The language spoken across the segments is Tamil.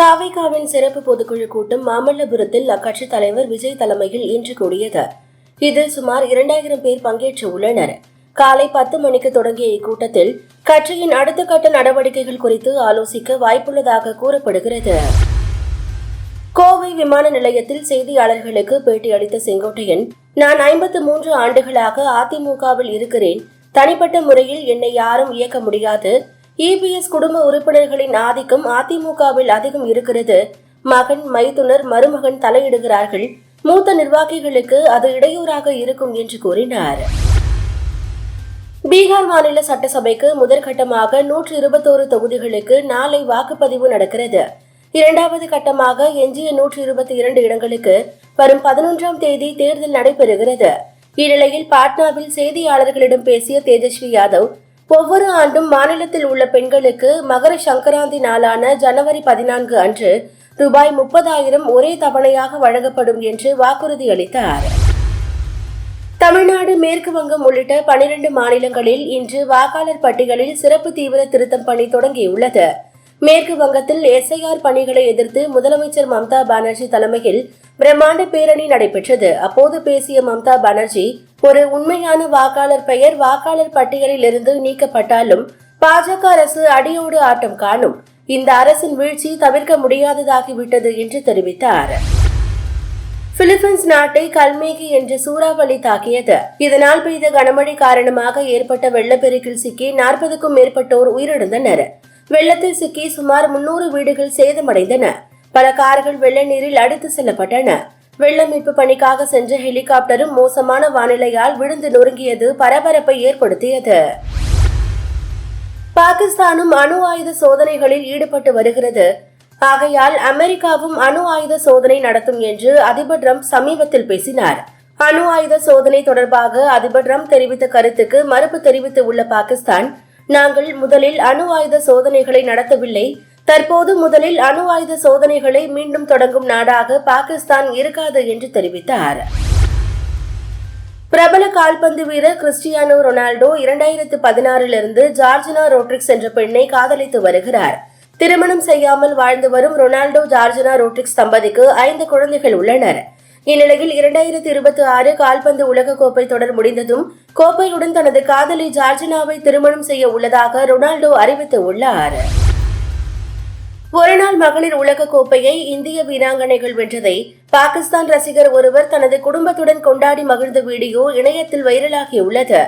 தாவிகாவின் சிறப்பு பொதுக்குழு கூட்டம் மாமல்லபுரத்தில் அக்கட்சித் தலைவர் விஜய் தலைமையில் இன்று கூடியது. இதில் சுமார் இரண்டாயிரம் பேர் பங்கேற்று உள்ளனர். காலை பத்து மணிக்கு தொடங்கிய இக்கூட்டத்தில் கட்சியின் அடுத்த கட்ட நடவடிக்கைகள் குறித்து ஆலோசிக்க வாய்ப்புள்ளதாக கூறப்படுகிறது. கோவை விமான நிலையத்தில் செய்தியாளர்களுக்கு பேட்டியளித்த செங்கோட்டையன் நான் ஐம்பத்து மூன்று ஆண்டுகளாக அதிமுகவில் இருக்கிறேன். தனிப்பட்ட முறையில் என்னை யாரும் இயக்க முடியாது. இபிஎஸ் குடும்ப உறுப்பினர்களின் ஆதிக்கம் அதிமுகவில் அதிகம் இருக்கிறது. மகன் மைத்துனர் மருமகன் தலையிடுகிறார்கள். மூத்த நிர்வாகிகளுக்கு அது இடையூறாக இருக்கும் என்று கூறினார். பீகார் மாநில சட்டசபைக்கு முதற்கட்டமாக நூற்று இருபத்தோரு தொகுதிகளுக்கு நாளை வாக்குப்பதிவு நடக்கிறது. இரண்டாவது கட்டமாக எஞ்சிய நூற்று இருபத்தி இரண்டு இடங்களுக்கு வரும் பதினொன்றாம் தேதி தேர்தல் நடைபெறுகிறது. இந்நிலையில் பாட்னாவில் செய்தியாளர்களிடம் பேசிய தேஜஸ்வி யாதவ் ஒவ்வொரு ஆண்டும் மாநிலத்தில் உள்ள பெண்களுக்கு மகர சங்கராந்தி நாளான ஜனவரி பதினான்கு அன்று ரூபாய் முப்பதாயிரம் ஒரே தவணையாக வழங்கப்படும் என்று வாக்குறுதி அளித்தார். தமிழ்நாடு மேற்கு வங்கம் உள்ளிட்ட பனிரெண்டு மாநிலங்களில் இன்று வாக்காளர் பட்டியலில் சிறப்பு தீவிர திருத்தம் பணி தொடங்கியுள்ளது. மேற்கு வங்கத்தில் எஸ்ஐஆர் பணிகளை எதிர்த்து முதலமைச்சர் மம்தா பானர்ஜி தலைமையில் பிரம்மாண்ட பேரணி நடைபெற்றது. அப்போது பேசிய மம்தா பானர்ஜி ஒரு உண்மையான வாக்காளர் பெயர் வாக்காளர் பட்டியலில் இருந்து நீக்கப்பட்டாலும் பாஜக அரசு அடியோடு ஆட்டம் காணும். இந்த அரசின் வீழ்ச்சி தவிர்க்க முடியாததாகிவிட்டது என்று தெரிவித்தார். பிலிப்பைன்ஸ் நாட்டை கல்மேகி என்ற சூறாவளி தாக்கியது. இதனால் பெய்த கனமழை காரணமாக ஏற்பட்ட வெள்ளப்பெருக்கில் சிக்கி நாற்பதுக்கும் மேற்பட்டோர் உயிரிழந்தனர். வெள்ளத்தில் சிக்கி சுமார் முன்னூறு வீடுகள் சேதமடைந்தன. பல கார்கள் வெள்ள நீரில் அடித்து செல்லப்பட்டன. வெள்ள மீட்பு பணிக்காக சென்ற ஹெலிகாப்டரும் மோசமான வானிலையால் விழுந்து நொறுங்கியது பரபரப்பை ஏற்படுத்தியது. பாகிஸ்தானும் அணு ஆயுத சோதனைகளில் ஈடுபட்டு வருகிறது. ஆகையால் அமெரிக்காவும் அணு ஆயுத சோதனை நடத்தும் என்று அதிபர் ட்ரம்ப் சமீபத்தில் பேசினார். அணு ஆயுத சோதனை தொடர்பாக அதிபர் ட்ரம்ப் தெரிவித்த கருத்துக்கு மறுப்பு தெரிவித்து உள்ள பாகிஸ்தான் நாங்கள் முதலில் அணு ஆயுத சோதனைகளை நடத்தவில்லை தற்போது முதலில் அணு ஆயுத சோதனைகளை மீண்டும் தொடங்கும் நாடாக பாகிஸ்தான் இருக்காது என்று தெரிவித்தார். பிரபல கால்பந்து வீரர் கிறிஸ்டியானோ ரொனால்டோ இரண்டாயிரத்து பதினாறிலிருந்து ஜார்ஜினா ரோட்ரிக்ஸ் என்ற பெண்ணை காதலித்து வருகிறார். திருமணம் செய்யாமல் வாழ்ந்து வரும் ரொனால்டோ ஜார்ஜினா ரோட்ரிக்ஸ் தம்பதிக்கு ஐந்து குழந்தைகள் உள்ளனர். இந்நிலையில் இரண்டாயிரத்தி இருபத்தி ஆறு கால்பந்து உலகக்கோப்பை தொடர் முடிந்ததும் கோப்பையுடன் தனது காதலி ஜார்ஜினாவை திருமணம் செய்ய உள்ளதாக ரொனால்டோ அறிவித்து உள்ளார் ஒருநாள் மகளிர் உலக கோப்பையை இந்திய வீராங்கனைகள் வென்றதை பாகிஸ்தான் ரசிகர் ஒருவர் தனது குடும்பத்துடன் கொண்டாடி மகிழ்ந்த வீடியோ இணையத்தில் வைரலாகியுள்ளது.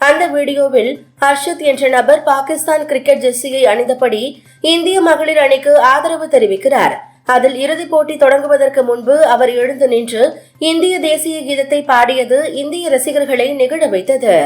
அந்த வீடியோவில் ஹர்ஷத் என்ற நபர் பாகிஸ்தான் கிரிக்கெட் ஜெர்சியை அணிந்தபடி இந்திய மகளிர் அணிக்கு ஆதரவு தெரிவிக்கிறார். அதில் இறுதிப் போட்டி தொடங்குவதற்கு முன்பு அவர் எழுந்து நின்று இந்திய தேசிய கீதத்தை பாடியது இந்திய ரசிகர்களை நெகிழ வைத்தது.